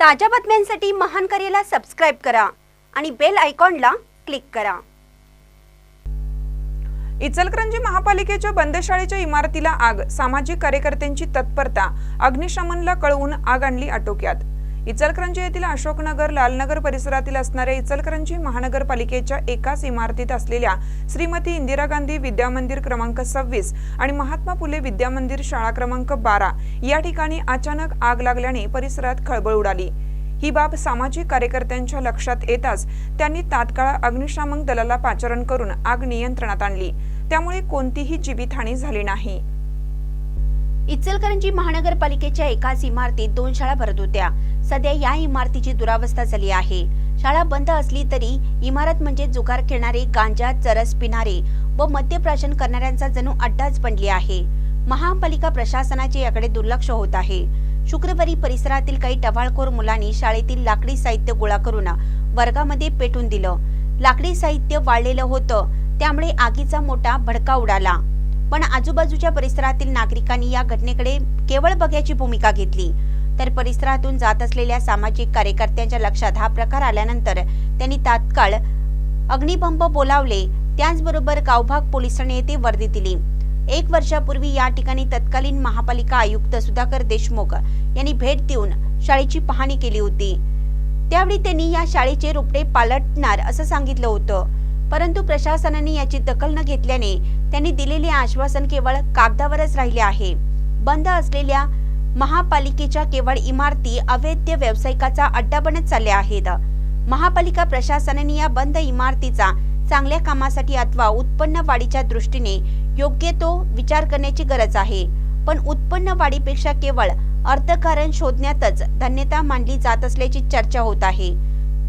ताज्या बातम्यांसाठी महान करेला सबस्क्राईब करा आणि बेल आयकॉनला क्लिक करा. इचलकरंजी महापालिकेच्या बंदशाळेच्या इमारतीला आग सामाजिक कार्यकर्त्यांची तत्परता अग्निशमनला कळवून आग आणली आटोक्यात. इचलकरंजी येथील अशोकनगर लालनगर परिसरातील असणाऱ्या इचलकरंजी महानगरपालिकेच्या एकाच इमारतीत असलेल्या श्रीमती इंदिरा गांधी विद्यामंदिर क्रमांक सव्वीस आणि महात्मा फुले विद्यामंदिर शाळा क्रमांक बारा या ठिकाणी अचानक आग लागल्याने परिसरात खळबळ उडाली. ही बाब सामाजिक कार्यकर्त्यांच्या लक्षात येताच त्यांनी तात्काळ अग्निशामक दलाला पाचारण करून आग नियंत्रणात आणली. त्यामुळे कोणतीही जीवितहानी झाली नाही. इचलकरंजी महानगरपालिकेच्या एकाच इमारतीत दोन शाळा भरत होत्या. सध्या या इमारतीची दुरावस्था झाली आहे. शाळा बंद असली तरी इमारत म्हणजे जुगार खेळणारे गांजा चरस पिणारे व मद्यप्राशन करणाऱ्यांचा जणू अड्डाच बनली आहे. महापालिका प्रशासनाचे याकडे दुर्लक्ष होत आहे. शुक्रवारी परिसरातील काही टवाळखोर मुलांनी शाळेतील लाकडी साहित्य गोळा करून वर्गामध्ये पेटून दिलं. लाकडी साहित्य वाळलेलं होतं. त्यामुळे आगीचा मोठा भडका उडाला. पण आजूबाजूच्या परिसरातील नागरिकांनी या घटनेकडे केवळ बघ्याची भूमिका घेतली. तर परिसरातून जात असलेल्या सामाजिक कार्यकर्त्यांच्या लक्षात हा प्रकार आल्यानंतर त्यांनी तात्काळ अग्निबंब बोलावले. त्याचबरोबर गावभाग पोलिसांनी येथे वर्दी दिली. एक वर्षापूर्वी या ठिकाणी तत्कालीन महापालिका आयुक्त सुधाकर देशमुख यांनी भेट देऊन शाळेची पाहणी केली होती. त्यावेळी त्यांनी या शाळेचे रुपडे पालटणार असं सांगितलं होतं. परंतु प्रशासनाने याची दखल न घेतल्याने त्यांनी दिलेले आश्वासन केवळ कागदावरच राहिले आहे. बंद असलेल्या महापालिकेच्या केवळ इमारती अवैध व्यावसायिकाचा अड्डा बनत चालल्या आहेत. महापालिका प्रशासनाने या बंद इमारतीचा चांगल्या कामासाठी अथवा उत्पन्न वाढीच्या दृष्टीने योग्य तो विचार करण्याची गरज आहे. पण उत्पन्न वाढीपेक्षा केवळ अर्थकारण शोधण्यातच धन्यता मानली जात असल्याची चर्चा होत आहे.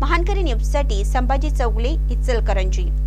महानकरी न्यूजसाठी संभाजी चौगले इचलकरंजी.